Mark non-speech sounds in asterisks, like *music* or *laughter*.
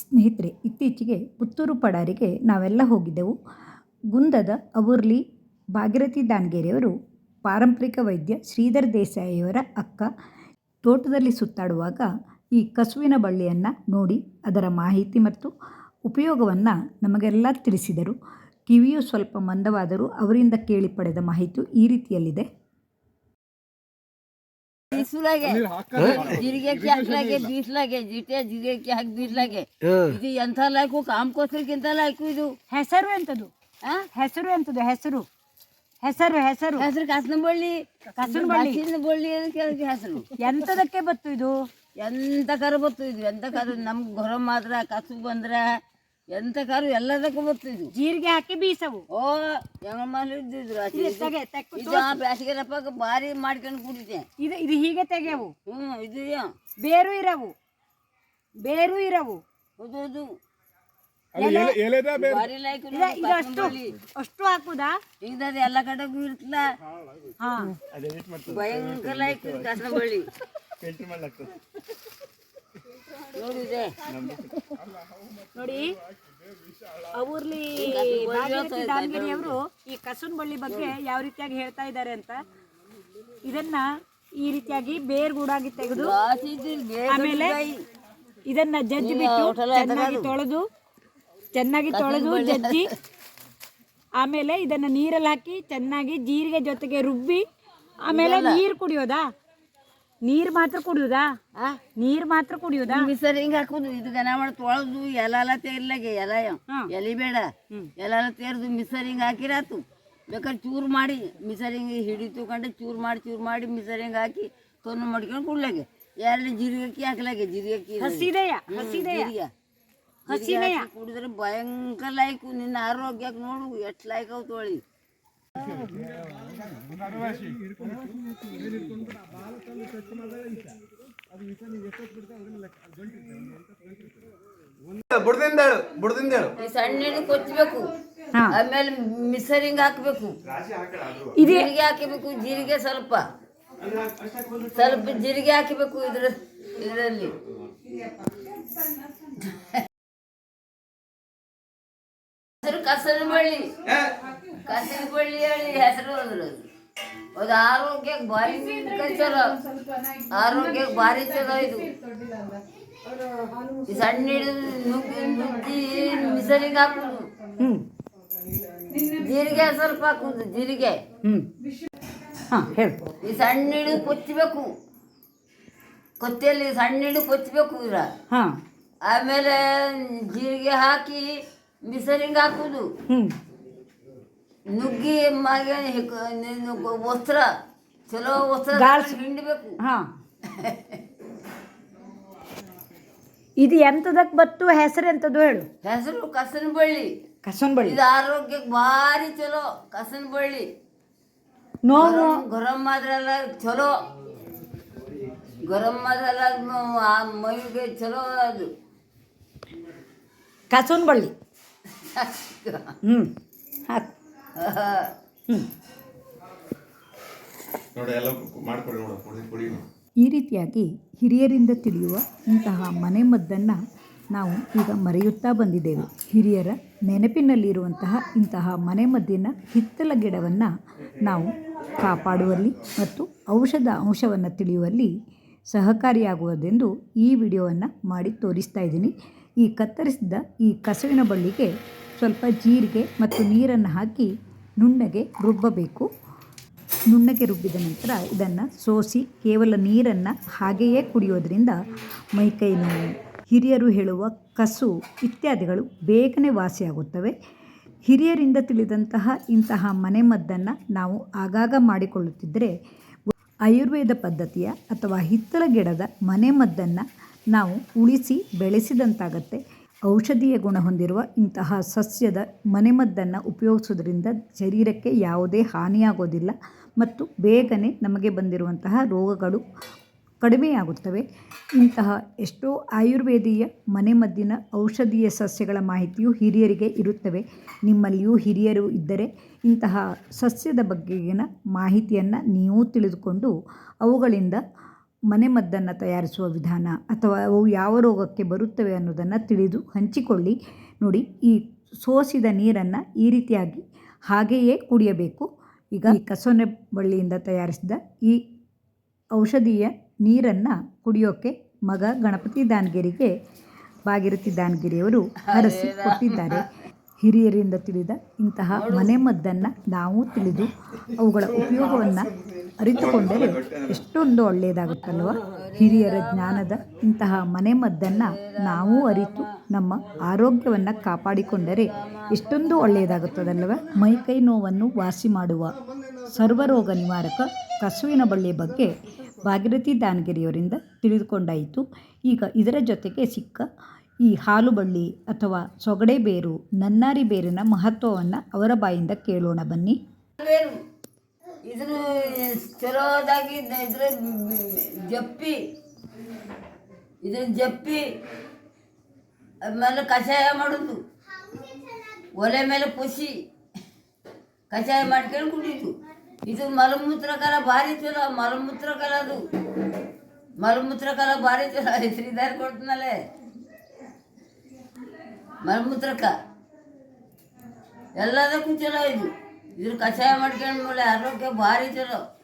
ಸ್ನೇಹಿತರೆ, ಇತ್ತೀಚೆಗೆ ಪುತ್ತೂರು ಪಡಾರಿಗೆ ನಾವೆಲ್ಲ ಹೋಗಿದ್ದೆವು. ಗುಂದದ ಅವುರ್ಲಿ ಭಾಗೀರಥಿ ದಾನ್ಗೇರಿಯವರು ಪಾರಂಪರಿಕ ವೈದ್ಯ ಶ್ರೀಧರ್ ದೇಸಾಯಿಯವರ ಅಕ್ಕ ತೋಟದಲ್ಲಿ ಸುತ್ತಾಡುವಾಗ ಈ ಕಸುವಿನ ಬಳ್ಳಿಯನ್ನು ನೋಡಿ ಅದರ ಮಾಹಿತಿ ಮತ್ತು ಉಪಯೋಗವನ್ನು ನಮಗೆಲ್ಲ ತಿಳಿಸಿದರು. ಕಿವಿಯು ಸ್ವಲ್ಪ ಮಂದವಾದರೂ ಅವರಿಂದ ಕೇಳಿ ಪಡೆದ ಮಾಹಿತಿ ಈ ರೀತಿಯಲ್ಲಿದೆ. ಬೀಸ್ಲಾಗೆ ಜಿರಿಗೆಕ್ಕೆ ಹಾಕ್ಲಾಗೆ ಬೀಸ್ಲಾಗೆ ಜಿಟೆ ಜಿರಿಗೆಕ್ಕೆ ಹಾಕಿ ಬೀಸ್ಲಾಗೆ. ಇದು ಎಂಥ ಲಾಯ್ಕು ಕಾಮಕೋಸ್ಕರಕ್ಕಿಂತ ಲಾಯ್ಕು ಇದು? ಹೆಸರು ಎಂತದು? ಹೆಸರು ಎಂತದು? ಹೆಸರು. ಹೆಸರು ಹೆಸರು. ಹೆಸರು ಕಸನ ಬಳ್ಳಿ ಕಸನ ಬಳ್ಳಿ. ಕಾಸಿನ ಬಳ್ಳಿ ಹೆಸರು. ಎಂತದಕ್ಕೆ ಬತ್ತು ಇದು? ಎಂತ ಕರು ಬತ್ತು ಇದು? ಎಂತ ಕರ? ನಮ್ಗೆ ಗೊರ ಮಾತ್ರ ಕಸು ಬಂದ್ರ ಎಂತ ಕರು ಎಲ್ಲದಕ್ಕೂ ಬರ್ತಿದ್ವು. ಇದು ಜೀರಿಗೆ ಹಾಕಿ ಬೀಸವು. ಓ ಹೆಂಗ ಮಾಡಿದ್ರು ತೆಗೆ, ತೆಕ್ಕು ಇದು ಬ್ಯಾಸಿಗೆ ರಪ್ಪಕ್ಕೆ ಭಾರಿ ಮಾಡ್ಕೊಂಡು ಕುಡಿತೆ ಇದು ಇದು ಹೀಗೆ ತೆಗೆವು ಹ್ಞೂ ಇದು ಬೇರು ಇರವು. ಬೇರು ಇರವು. ಹೌದು ಹೌದು. ಎಲೆದ ಬೇರೆ? ಭಾರಿ ಲಾಯ್ಕು ಇದ ಇದು ಅಷ್ಟು ಅಷ್ಟು ಹಾಕುದಾ? ಈಗ ಎಲ್ಲ ಕಡೆಗೂ ಇರ್ತಲ್ಲ ಹಾ. ಭಯಂಕರ ಲೈಕ್ ಕಸನ ಬಳ್ಳಿ ನೋಡಿದೆ ನೋಡಿ ಅವ್ರಲ್ಲಿ ಭಾಗೀರಥಿ ದಾವಣಗೆರೆಯವರು ಈ ಕಸುನ್ ಬಳ್ಳಿ ಬಗ್ಗೆ ಯಾವ ರೀತಿಯಾಗಿ ಹೇಳ್ತಾ ಇದ್ದಾರೆ ಅಂತ. ಇದನ್ನ ಈ ರೀತಿಯಾಗಿ ಬೇರ್ಗೂಡಾಗಿ ತೆಗೆದು ವಾಸಿ ಇದ್ದಿಲ್ಲ, ಬೇಗ ಆಮೇಲೆ ಇದನ್ನ ಜಜ್ಜಿ ಬಿಟ್ಟು ಚೆನ್ನಾಗಿ ತೊಳೆದು ಚೆನ್ನಾಗಿ ತೊಳೆದು ಜಜ್ಜಿ ಆಮೇಲೆ ಇದನ್ನ ನೀರಲ್ಲಿ ಹಾಕಿ ಚೆನ್ನಾಗಿ ಜೀರಿಗೆ ಜೊತೆಗೆ ರುಬ್ಬಿ ಆಮೇಲೆ ನೀರು ಕುಡಿಯೋದಾ? ನೀರು ಮಾತ್ರ ಕುಡಿಯೋದಾ? ಆ? ನೀರು ಮಾತ್ರ ಕುಡಿಯೋದಾ? ಹಿಂಗ್ ಹಾಕುದು? ಇದು ಗನ ಮಾಡಿ ತೊಳೆದು ಎಲ ಎಲ್ಲ ತೇರ್ಲಾಗೆ ಎಲ್ಲ. ಎಲಿ ಬೇಡ. ಎಲ ಎಲ್ಲ ತೇರ್ದು ಮಿಸರ್ ಹಿಂಗ್ ಹಾಕಿರಾತು? ಬೇಕಾದ್ರೆ ಚೂರ್ ಮಾಡಿ ಮಿಸರ್ ಹಿಂಗ್ ಹಿಡಿ ಕಂಡು ಚೂರ್ ಮಾಡಿ ಚೂರ್ ಮಾಡಿ ಮಿಸರ್ ಹಿಂಗ್ ಹಾಕಿ ತೊನ್ನು ಮಾಡ್ಕೊಂಡು ಕುಡ್ಲಾಗೆ. ಎರಡು ಜೀರಿಗೆ ಅಕ್ಕಿ ಹಾಕ್ಲಾಗೆ ಜೀರಿಗೆ ಅಕ್ಕಿ ಕುಡಿದ್ರೆ ಭಯಂಕರ ಲಾಯ್ಕು ನಿನ್ನ ಆರೋಗ್ಯಕ್ಕೆ ನೋಡು ಎಷ್ಟು ಲಾಯ್ಕ್ ಅವು ತೊಳಿ. ಬುಡ್ದಿಂದೇಳು ಬುಡ್ದಿಂದೇಳು. ಈ ಸಣ್ಣ ಕೊಚ್ಚಬೇಕು. ಆಮೇಲೆ ಮಿಸರಿಂಗ್ ಹಾಕ್ಬೇಕು. ಜೀರಿಗೆ ಹಾಕಬೇಕು ಜೀರಿಗೆ ಸ್ವಲ್ಪ. ಸ್ವಲ್ಪ ಜೀರಿಗೆ ಹಾಕಬೇಕು ಇದ್ರ ಇದರಲ್ಲಿ. ಹೆಸರು ಕಸರ ಬಳ್ಳಿ. ಹೇಳಿ ಹೆಸರು ಅದ್ರ ಅದು. ಆರೋಗ್ಯಕ್ಕೆ ಭಾರಿ ಚಲೋ ಆರೋಗ್ಯಕ್ಕೆ ಭಾರಿ ಚಲೋ ಇದು. ಸಣ್ಣ ಹಿಡಿದು ನುಗ್ಗಿ ನುಗ್ಗಿ ಹಾಕುದು. ಹ್ಮ್. ಜೀರಿಗೆ ಸ್ವಲ್ಪ ಹಾಕುದು ಜೀರಿಗೆ. ಈ ಸಣ್ಣ ಹಿಡಿದು ಕೊಚ್ಚಬೇಕು ಕೊತ್ತಿಯಲ್ಲಿ ಸಣ್ಣ ಹಿಡಿದು ಕೊಚ್ಚಬೇಕು ಇರ ಹಾ. ಆಮೇಲೆ ಜೀರಿಗೆ ಹಾಕಿ ಮಿಸರಿಂಗ್ ಹಾಕುದು. ನುಗ್ಗಿ ಮಗೆ ವಸ್ತ್ರ ಚಲೋ ವಸ್ತ್ರ ಗಾಳ್ಸ್- ಹಿಂಡಬೇಕು. ಹಾ. ಇದು ಎಂಥದಕ್ಕೆ ಬತ್ತು? ಹೆಸರು ಎಂಥದ್ದು ಹೇಳು. ಹೆಸರು ಕಸನ ಬಳ್ಳಿ ಕಸನ್ ಬಳ್ಳಿ ಇದು ಆರೋಗ್ಯಕ್ಕೆ ಭಾರಿ ಚಲೋ ಕಸನ ಬಳ್ಳಿ ನೋವು? ಗರಂ ಆದ್ರೆಲ್ಲ ಚಲೋ. ಗರಂ ಆದ್ರೆಲ್ಲ ಮ- ಆ ಮೈಗೆ ಚಲೋ ಅದು. ಕಸನ್ ಬಳ್ಳಿ *laughs* ಹ್ಮ್. ಹಾಕು ಈ ರೀತಿಯಾಗಿ ಹಿರಿಯರಿಂದ ತಿಳಿಯುವ ಇಂತಹ ಮನೆಮದ್ದನ್ನು ನಾವು ಈಗ ಮರೆಯುತ್ತಾ ಬಂದಿದ್ದೇವೆ. ಹಿರಿಯರ ನೆನಪಿನಲ್ಲಿರುವಂತಹ ಇಂತಹ ಮನೆಮದ್ದಿನ ಹಿತ್ತಲ ಗಿಡವನ್ನು ನಾವು ಕಾಪಾಡುವಲ್ಲಿ ಮತ್ತು ಔಷಧ ಅಂಶವನ್ನು ತಿಳಿಯುವಲ್ಲಿ ಸಹಕಾರಿಯಾಗುವುದೆಂದು ಈ ವಿಡಿಯೋವನ್ನು ಮಾಡಿ ತೋರಿಸ್ತಾ ಇದ್ದೀನಿ. ಈ ಕತ್ತರಿಸಿದ ಈ ಕಸುವಿನ ಬಳ್ಳಿಗೆ ಸ್ವಲ್ಪ ಜೀರಿಗೆ ಮತ್ತು ನೀರನ್ನು ಹಾಕಿ ನುಣ್ಣಗೆ ರುಬ್ಬಬೇಕು. ನುಣ್ಣಗೆ ರುಬ್ಬಿದ ನಂತರ ಇದನ್ನು ಸೋಸಿ ಕೇವಲ ನೀರನ್ನು ಹಾಗೆಯೇ ಕುಡಿಯೋದ್ರಿಂದ ಮೈಕೈ ನೋವು, ಹಿರಿಯರು ಹೇಳುವ ಕಸು ಇತ್ಯಾದಿಗಳು ಬೇಗನೆ ವಾಸಿಯಾಗುತ್ತವೆ. ಹಿರಿಯರಿಂದ ತಿಳಿದಂತಹ ಇಂತಹ ಮನೆಮದ್ದನ್ನು ನಾವು ಆಗಾಗ ಮಾಡಿಕೊಳ್ಳುತ್ತಿದ್ದರೆ ಆಯುರ್ವೇದ ಪದ್ಧತಿಯ ಅಥವಾ ಹಿತ್ತಲ ಗಿಡದ ಮನೆಮದ್ದನ್ನು ನಾವು ಉಳಿಸಿ ಬೆಳೆಸಿದಂತಾಗತ್ತೆ. ಔಷಧೀಯ ಗುಣ ಹೊಂದಿರುವ ಇಂತಹ ಸಸ್ಯದ ಮನೆಮದ್ದನ್ನು ಉಪಯೋಗಿಸೋದ್ರಿಂದ ಶರೀರಕ್ಕೆ ಯಾವುದೇ ಹಾನಿಯಾಗೋದಿಲ್ಲ ಮತ್ತು ಬೇಗನೆ ನಮಗೆ ಬಂದಿರುವಂತಹ ರೋಗಗಳು ಕಡಿಮೆಯಾಗುತ್ತವೆ. ಇಂತಹ ಎಷ್ಟೋ ಆಯುರ್ವೇದೀಯ ಮನೆಮದ್ದಿನ ಔಷಧೀಯ ಸಸ್ಯಗಳ ಮಾಹಿತಿಯು ಹಿರಿಯರಿಗೆ ಇರುತ್ತವೆ. ನಿಮ್ಮಲ್ಲಿಯೂ ಹಿರಿಯರು ಇದ್ದರೆ ಇಂತಹ ಸಸ್ಯದ ಬಗೆಗಿನ ಮಾಹಿತಿಯನ್ನು ನೀವು ತಿಳಿದುಕೊಂಡು ಅವುಗಳಿಂದ ಮನೆಮದ್ದನ್ನು ತಯಾರಿಸುವ ವಿಧಾನ ಅಥವಾ ಅವು ಯಾವ ರೋಗಕ್ಕೆ ಬರುತ್ತವೆ ಅನ್ನೋದನ್ನು ತಿಳಿದು ಹಂಚಿಕೊಳ್ಳಿ. ನೋಡಿ ಈ ಸೋಸಿದ ನೀರನ್ನು ಈ ರೀತಿಯಾಗಿ ಹಾಗೆಯೇ ಕುಡಿಯಬೇಕು. ಈಗ ಈ ಕಸೊನೆ ಬಳ್ಳಿಯಿಂದ ತಯಾರಿಸಿದ ಈ ಔಷಧೀಯ ನೀರನ್ನು ಕುಡಿಯೋಕ್ಕೆ ಮಗ ಗಣಪತಿ ದಾನಗಿರಿಗೆ ಬಾಗಿರತಿ ದಾನಗಿರಿಯವರು ಹರಸಿ ಕೊಟ್ಟಿದ್ದಾರೆ. ಹಿರಿಯರಿಂದ ತಿಳಿದ ಇಂತಹ ಮನೆಮದ್ದನ್ನು ನಾವು ತಿಳಿದು ಅವುಗಳ ಉಪಯೋಗವನ್ನು ಅರಿತುಕೊಂಡರೆ ಎಷ್ಟೊಂದು ಒಳ್ಳೆಯದಾಗುತ್ತಲ್ವ? ಹಿರಿಯರ ಜ್ಞಾನದ ಇಂತಹ ಮನೆಮದ್ದನ್ನು ನಾವು ಅರಿತು ನಮ್ಮ ಆರೋಗ್ಯವನ್ನು ಕಾಪಾಡಿಕೊಂಡರೆ ಎಷ್ಟೊಂದು ಒಳ್ಳೆಯದಾಗುತ್ತದಲ್ಲವ? ಮೈಕೈ ನೋವನ್ನು ವಾಸಿ ಮಾಡುವ ಸರ್ವರೋಗ ನಿವಾರಕ ಕಸುವಿನ ಬಳ್ಳಿಯ ಬಗ್ಗೆ ಭಾಗೀರಥಿ ದಾನಗಿರಿಯವರಿಂದ ತಿಳಿದುಕೊಂಡಾಯಿತು. ಈಗ ಇದರ ಜೊತೆಗೆ ಸಿಕ್ಕ ಈ ಹಾಲು ಬಳ್ಳಿ ಅಥವಾ ಸೊಗಡೆ ಬೇರು, ನನ್ನಾರಿ ಬೇರಿನ ಮಹತ್ವವನ್ನು ಅವರ ಬಾಯಿಂದ ಕೇಳೋಣ ಬನ್ನಿ. ಇದನ್ನು ಚಲೋದಾಗಿ ಇದ್ರ ಜಪ್ಪಿ. ಇದನ್ನು ಜಪ್ಪಿ. ಆಮೇಲೆ ಕಷಾಯ ಮಾಡೋದು. ಒಲೆ ಮೇಲೆ ಪುಸಿ. ಕಷಾಯ ಮಾಡ್ಕೊಂಡು ಕುಡಿದು. ಇದು ಮಲಮೂತ್ರ ಕಾಲ ಭಾರಿ ಚಲೋ, ಮಲಮೂತ್ರ ಕಾಲ ಅದು. ಮಲಮೂತ್ರ ಕಾಲ ಭಾರಿ ಚಲೋ. ಶ್ರೀಧರ್ ಕೊಡ್ತನಲ್ಲೇ. ಮಲಮೂತ್ರಕ್ಕ. ಎಲ್ಲದಕ್ಕೂ ಚಲೋ ಇದು. ಇದ್ರ ಕಷಾಯ ಮಾಡ್ಕೊಂಡ್ಮೇಲೆ ಆರೋಗ್ಯ ಭಾರಿ ಚಲೋ.